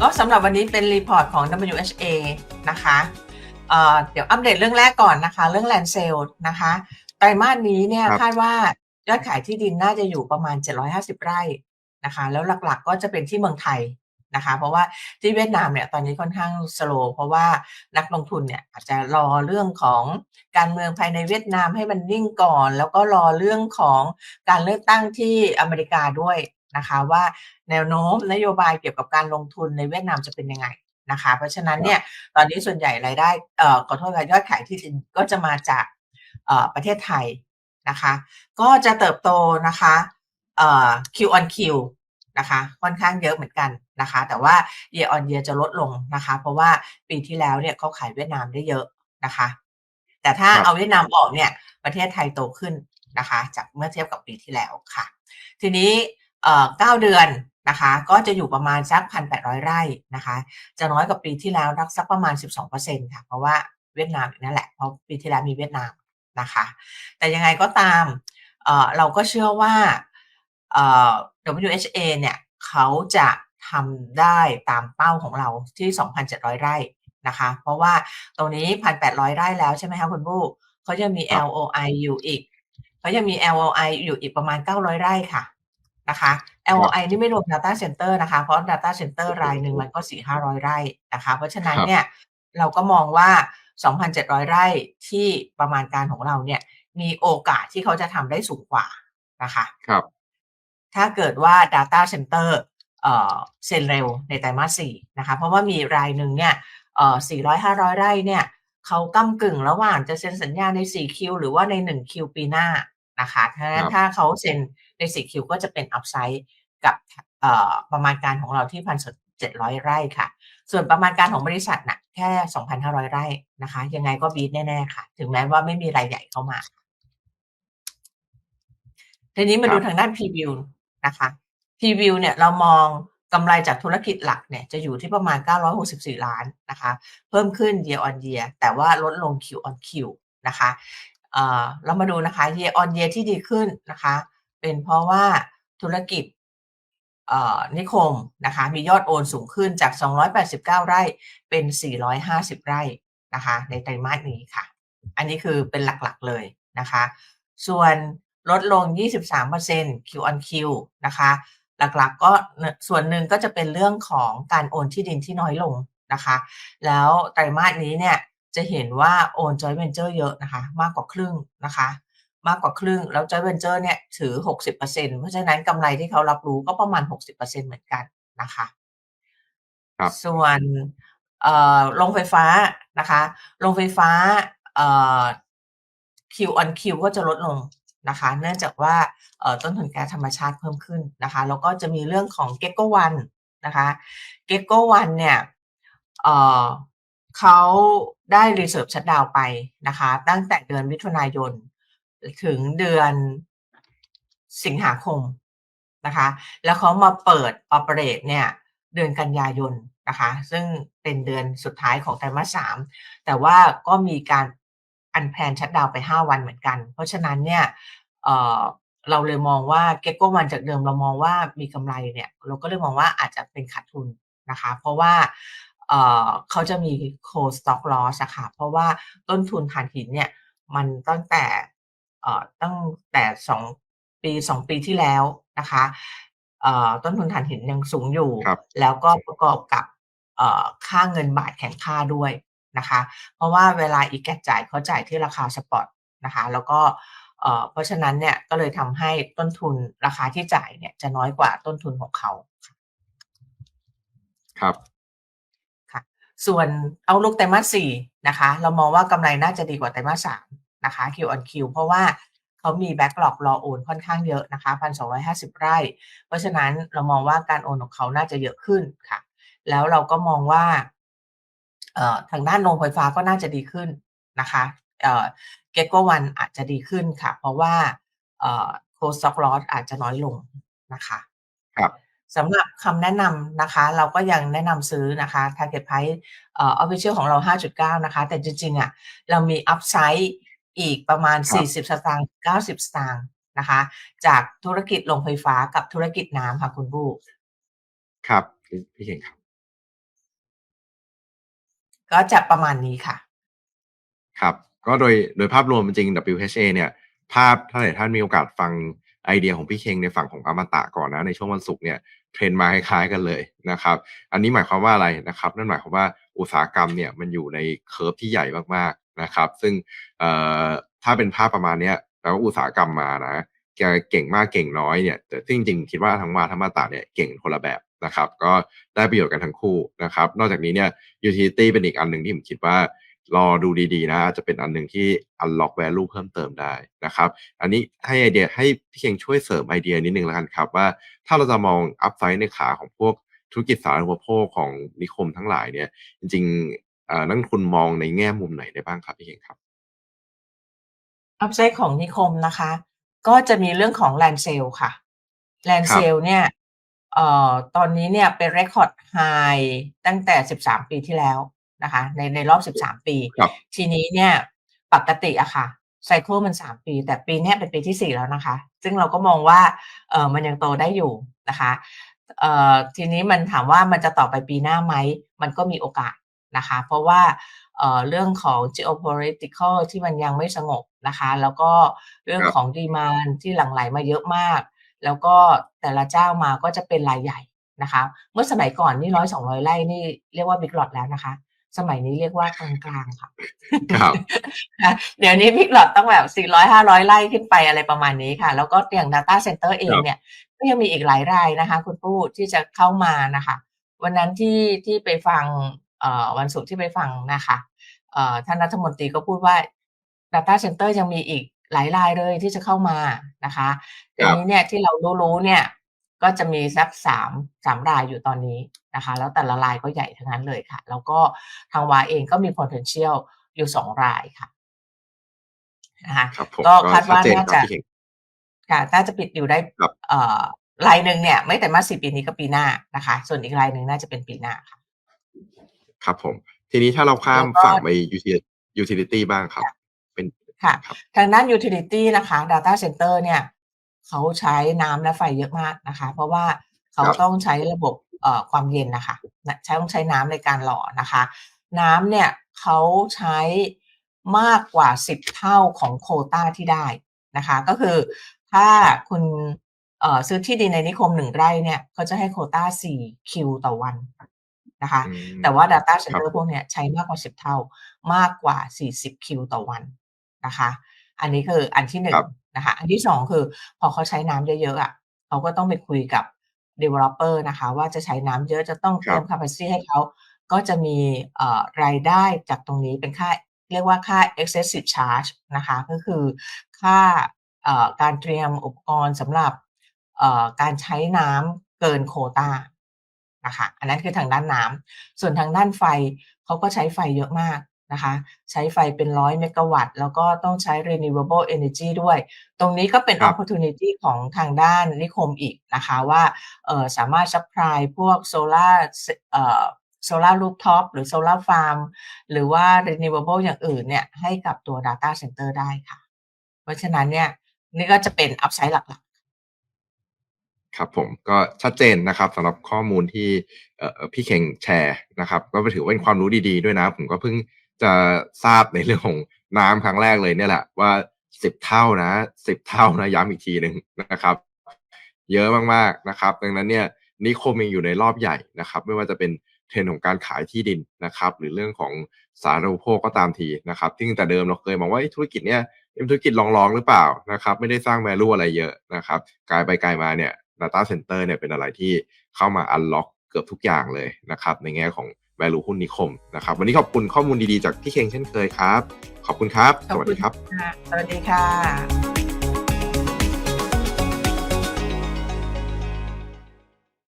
ก็สำหรับวันนี้เป็นรีพอร์ตของ WHA นะคะเอ่อเดี๋ยวอัปเดตเรื่องแรกก่อนนะคะ เรื่องแลนเซลนะคะไตรมาสนี้เนี่ยครับคาดว่ายอดขายที่ดินน่าจะอยู่ประมาณ 750 ไร่นะคะ แล้วหลักๆก็จะเป็นที่เมืองไทยนะคะ เพราะว่าที่เวียดนามเนี่ยตอนนี้ค่อนข้างสโลว์เพราะว่านักลงทุนเนี่ยอาจจะรอเรื่องของการเมืองภายในเวียดนามให้มันนิ่งก่อน แล้วก็รอเรื่องของการเลือกตั้งที่อเมริกาด้วย นะคะว่าแนวโน้มนโยบายเกี่ยวกับการลงทุนในเวียดนามจะเป็นยังไงนะคะเพราะฉะนั้นเนี่ยตอนนี้ส่วนใหญ่รายได้เอ่อขอโทษค่ะยอดขายที่ดินก็จะมาจากเอ่อประเทศไทยนะคะ ก็จะเติบโตนะคะเอ่อ Q on Q นะคะค่อนข้างเยอะเหมือนกันนะคะ แต่ว่า year on year จะลดลงนะคะ เพราะว่าปีที่แล้วเนี่ยเขาขายเวียดนามได้เยอะนะคะ แต่ถ้าครับเอาเวียดนามออกเนี่ย ประเทศไทยโตขึ้นนะคะ จากเมื่อเทียบกับปีที่แล้วค่ะ ทีนี้ เอ่อ9เดือนนะคะก็จะอยู่ประมาณสัก1,800ไร่นะคะจะน้อยกว่าปีที่แล้วสักประมาณ 12%ค่ะเพราะว่าเวียดนามอีกนั่นแหละเพราะปีที่แล้วมีเวียดนามนะคะแต่ยังไงก็ตามเอ่อเราก็เชื่อว่าเอ่อ WHA เนี่ยเขาจะทำได้ตามเป้าของเราที่ 2,700 ไร่นะคะเพราะว่าตรงนี้ 1,800 ไร่แล้วใช่ไหมคะคุณบู้เขาจะมีครับ LOI อยู่อีกเขาจะมี LOI อยู่อีกประมาณ 900 ไร่ค่ะ นะคะ LOI นี่ไม่รวม Data Center นะคะ เพราะ Data Center รายหนึ่งมันก็4-500ไร่นะคะ เพราะฉะนั้นครับเนี่ยเราก็มองว่า 2,700 ไร่ที่ประมาณการของเราเนี่ย มีโอกาสที่เขาจะทำได้สูงกว่านะคะ ครับ ถ้าเกิดว่า Data Center เอ่อเซ็นเร็วในไตรมาส4นะคะ เพราะว่ามีรายหนึ่งเนี่ยเอ่อ400 500 ไร่เนี่ยเขาก้ากึ่งระหว่างจะเซ็นสัญญาใน 4 คิว หรือว่าใน 1 คิวปีหน้านะคะฉะนั้คนรับถ้าเขาเซ็น ใน4คิวก็จะเป็นอัพไซด์กับเอ่อประมาณการของเราที่1,700ไร่ค่ะ ส่วนประมาณการของบริษัทน่ะแค่2,500ไร่นะคะ ยังไงก็บีทแน่ๆค่ะ ถึงแม้ว่าไม่มีรายใหญ่เข้ามาทีนี้มาครับดูทางด้าน Preview นะคะ Preview เนี่ยเรามองกำไรจากธุรกิจหลักเนี่ยจะอยู่ที่ประมาณ 964 ล้านนะคะ เพิ่มขึ้น year on year แต่ว่าลดลง Q on Q นะคะ เอ่อเรามาดูนะคะ year on year ที่ดีขึ้นนะคะ เป็นเพราะว่าธุรกิจนิคมนะคะมียอดโอนสูงขึ้นจาก 289 ไร่เป็น 450 ไร่นะคะในไตรมาสนี้ค่ะ อันนี้คือเป็นหลักๆเลยนะคะ ส่วนลดลง 23% Q on Q นะคะหลักๆก็ส่วนหนึ่งก็จะเป็นเรื่องของการโอนที่ดินที่น้อยลงนะคะ แล้วไตรมาสนี้เนี่ยจะเห็นว่าโอน joint venture เยอะนะคะ มากกว่าครึ่งนะคะ มากกว่าครึ่ง แล้ว joint venture เนี่ยถือ 60%เพราะฉะนั้นกำไรที่เขารับรู้ก็ประมาณ 60%เหมือนกันนะคะครับส่วนเอ่อโรงไฟฟ้านะคะโรงไฟฟ้าเอ่อ Q on Q ก็จะลดลงนะคะ เนื่องจากว่าเอ่อต้นทุนแก๊สธรรมชาติเพิ่มขึ้นนะคะ แล้วก็จะมีเรื่องของ g e c k o One นะคะ g e c k o One เนี่ยเอ่อเขาได้ reserve shutdown ไปนะคะ ตั้งแต่เดือนมิถุนายน ถึงเดือนสิงหาคมนะคะ แล้วเขามาเปิด operate เนี่ยเดือนกันยายนนะคะ ซึ่งเป็นเดือนสุดท้ายของไตรมาสสามแต่ว่าก็มีการอันแพลนชัดดาวไป 5 วันเหมือนกัน เพราะฉะนั้นเนี่ยเเราเลยมองว่าเก็กโกวันจากเดิมเรามองว่ามีกำไรเนี่ยเราก็เลยมองว่าอาจจะเป็นขาดทุนนะคะ เพราะว่าเเขาจะมี cold stock loss อะค่ะเพราะว่าต้นทุนถ่านหินเนี่ยมันตั้งแต่ ตั้งแต่สองปีสองปีที่แล้วนะคะเอ่อต้นทุนถ่านหินยังสูงอยู่ครับแล้วก็ประกอบกับเอ่อค่าเงินบาทแข็งค่าด้วยนะคะ เพราะว่าเวลาอีแกจ่ายเขาจ่ายที่ราคาสปอตนะคะ แล้วก็เอ่อเพราะฉะนั้นเนี่ยก็เลยทำให้ต้นทุนราคาที่จ่ายเนี่ยจะน้อยกว่าต้นทุนของเขา ครับส่วนเอาลุกไตรมาสสี่นะคะ เรามองว่ากำไรน่าจะดีกว่าไตรมาสสาม นะคะ Q on Q เพราะว่าเขามีแบ็กหลอกรอโอนค่อนข้างเยอะนะคะพันสองร้อยห้าสิบไร่ เพราะฉะนั้นเรามองว่าการโอนของเขาน่าจะเยอะขึ้นค่ะ แล้วเราก็มองว่าเอ่อทางด้านโรงไฟฟ้าก็น่าจะดีขึ้นนะคะเอ่อเกโกวันอาจจะดีขึ้นค่ะ เพราะว่าเอ่อโคสต็อกลอสอาจจะน้อยลงนะคะครับสำหรับคำแนะนำนะคะ เราก็ยังแนะนำซื้อนะคะ Target Price เอ่อ Official ของเรา 5.9 นะคะ แต่จริงๆอะเรามี Upside อีกประมาณครับ40 สตางค์90 สตางค์นะคะ จากธุรกิจโรงไฟฟ้ากับธุรกิจน้ำค่ะคุณบูครับพี่พี่เก่งครับ ก็จะประมาณนี้ค่ะ ครับ ก็โดยโดยภาพรวมจริง WHA เนี่ย ภาพถ้าไหนท่านมีโอกาสฟังไอเดียของพี่เคงในฝั่งของอมตะก่อนนะในช่วงวันศุกร์เนี่ยเทรนมาคล้ายๆกันเลยนะครับ อันนี้หมายความว่าอะไรนะครับ นั่นหมายความว่าอุตสาหกรรมเนี่ยมันอยู่ในเคอร์ฟที่ใหญ่มากๆ นะครับ ซึ่งถ้าเป็นภาพประมาณนี้แปลว่าอุตสาหกรรมมานะเก่งมากเก่งน้อยเนี่ยแต่จริงๆคิดว่าทั้งมาทั้งมาตาเนี่ยเก่งคนละแบบนะครับ ก็ได้ประโยชน์กันทั้งคู่นะครับ นอกจากนี้เนี่ย utility เป็นอีกอันหนึ่งที่ผมคิดว่ารอดูดีๆนะอาจจะเป็นอันหนึ่งที่ unlock value เพิ่มเติมได้นะครับ อันนี้ให้ไอเดียให้พี่เคียงช่วยเสริมไอเดียนิดนึงแล้วกันครับว่าถ้าเราจะมองอัพไซด์ในขาของพวกธุรกิจสาธารณูปโภคของนิคมทั้งหลายเนี่ยจริง นักลงทุนมองในแง่มุมไหนได้บ้างครับพี่เคียงครับอัพไซด์ของนิคมนะคะ ก็จะมีเรื่องของ land sale ค่ะ land ครับ sale เนี่ยเอ่อตอนนี้เนี่ยเป็น record high ตั้งแต่ 13 ปีที่แล้วนะคะ ในในรอบ 13 ปีครับทีนี้เนี่ยปกติอะค่ะไซเคิลมัน 3 ปี แต่ปีเนี้ยเป็นปีที่ 4 แล้วนะคะ ซึ่งเราก็มองว่าเออมันยังโตได้อยู่นะคะเอ่อทีนี้มันถามว่ามันจะต่อไปปีหน้าไหม มันก็มีโอกาส นะคะ เพราะว่าเอ่อเรื่องของ geopolitical ที่มันยังไม่สงบนะคะ แล้วก็เรื่องครับของดีมานที่หลั่งไหลมาเยอะมาก แล้วก็แต่ละเจ้ามาก็จะเป็นรายใหญ่นะคะ เมื่อสมัยก่อนนี่ร้อยสองร้อยไร่นี่เรียกว่าบิ๊ก o t แล้วนะคะ สมัยนี้เรียกว่ากลางๆค่ะครับนะเดี๋ยวนี้บิ๊ก o t ต้องแบบ400 500ไร่ขึ้นไปอะไรประมาณนี้ค่ะ แล้วก็อย่าง Data Center เองครับเนี่ยก็ยังมีอีกหลายรายนะคะ คุณปู้ที่จะเข้ามานะคะ วันนั้นที่ที่ไปฟังเอ่อ วันศุกร์ที่ไปฟังนะคะเอ่อท่านรัฐมนตรีก็พูดว่า Data Center ยังมีอีกหลายรายเลยที่จะเข้ามานะคะทีนี้เนี่ยที่เรารู้ๆเนี่ยก็จะมีสักสามสามรายอยู่ตอนนี้นะคะ แล้วแต่ละรายก็ใหญ่ทั้งนั้นเลยค่ะ แล้วก็ทางวาเองก็มี potential อยู่สองรายค่ะนะคะครับผมก็ก็คาดชัดว่าเจนน่าครับจะพี่เคียงค่ะน่าจะปิดอยู่ได้ครับเอ่อรายหนึ่งเนี่ย ไม่แต่มาสี่ปีนี้ก็ปีหน้านะคะ ส่วนอีกรายหนึ่งน่าจะเป็นปีหน้าค่ะ ครับผม ทีนี้ถ้าเราข้ามแล้วก็ฝั่งไป utility utility บ้างครับ เป็นค่ะครับทางด้าน utility นะคะ data center เนี่ย เขาใช้น้ำและไฟเยอะมากนะคะ เพราะว่าเขาครับต้องใช้ระบบเอ่อความเย็นนะคะนะใช้ต้องใช้น้ำในการหล่อนะคะ น้ำเนี่ยเขาใช้มากกว่า 10 เท่าของโควต้าที่ได้นะคะ ก็คือถ้าคุณเอ่อซื้อที่ดินในนิคมหนึ่งไร่เนี่ยเขาจะให้โควต้า4คิวต่อวัน นะคะอืมแต่ว่า Data ครั Center บพวกเนี้ยใช้มากกว่า 10 เท่ามากกว่า 40 คิวต่อวันนะคะ อันนี้คืออันที่หนึ่คงรับนะคะ อันที่สองคือพอเขาใช้น้ำเยอะๆอะเขาก็ต้องไปคุยกับ developer นะคะ ว่าจะใช้น้ำเยอะจะต้องคเตรัรีบยม capacity ให้เขาก็จะมีเอ่อรายได้จากตรงนี้เป็นค่าเรียกว่าค่า excessive charge นะคะ ก็คือค่าเอ่อการเตรียมอุปกรณ์สำหรับเอ่อการใช้น้ำเกินโควตา นะคะอันนั้นคือทางด้านน้ำส่วนทางด้านไฟเขาก็ใช้ไฟเยอะมากนะคะใช้ไฟเป็นร้อยเมกะวัตต์ แล้วก็ต้องใช้ renewable energy ด้วย ตรงนี้ก็เป็นครับ opportunity ของทางด้านนิคมอีกนะคะว่าเอ่อสามารถ supply พวกโซลาร์เอ่อโซลารูฟท็อปหรือโซลาร์ฟาร์มหรือว่า renewable อย่างอื่นเนี่ยให้กับตัว data center ได้ค่ะ เพราะฉะนั้นเนี่ยนี่ก็จะเป็น upside หลัก ครับผมก็ชัดเจนนะครับสำหรับข้อมูลที่พี่เข่งแชร์นะครับ ก็ถือว่าเป็นความรู้ดีๆด้วยนะ ผมก็เพิ่งจะทราบในเรื่องของน้ำครั้งแรกเลยเนี่ยแหละว่าสิบเท่านะสิบเท่านะย้ำอีกทีหนึ่งนะครับ เยอะมากๆนะครับ ดังนั้นเนี่ยนิคมเองอยู่ในรอบใหญ่นะครับ ไม่ว่าจะเป็นเทรนด์ของการขายที่ดินนะครับ หรือเรื่องของสาธารณูปโภคก็ตามทีนะครับที่แต่เดิมเราเคยมองว่าธุรกิจเนี่ยเป็นธุรกิจรองๆหรือเปล่านะครับ ไม่ได้สร้าง value อะไรเยอะนะครับกลายไปกลายมาเนี่ย Data Center เนี่ยเป็นอะไรที่เข้ามาอันล็อกเกือบทุกอย่างเลยนะครับ ในแง่ของ value หุ้นนิคมนะครับ วันนี้ขอบคุณข้อมูลดีๆ จากพี่เคงเช่นเคยครับ ขอบคุณครับ สวัสดีครับ สวัสดีค่ะ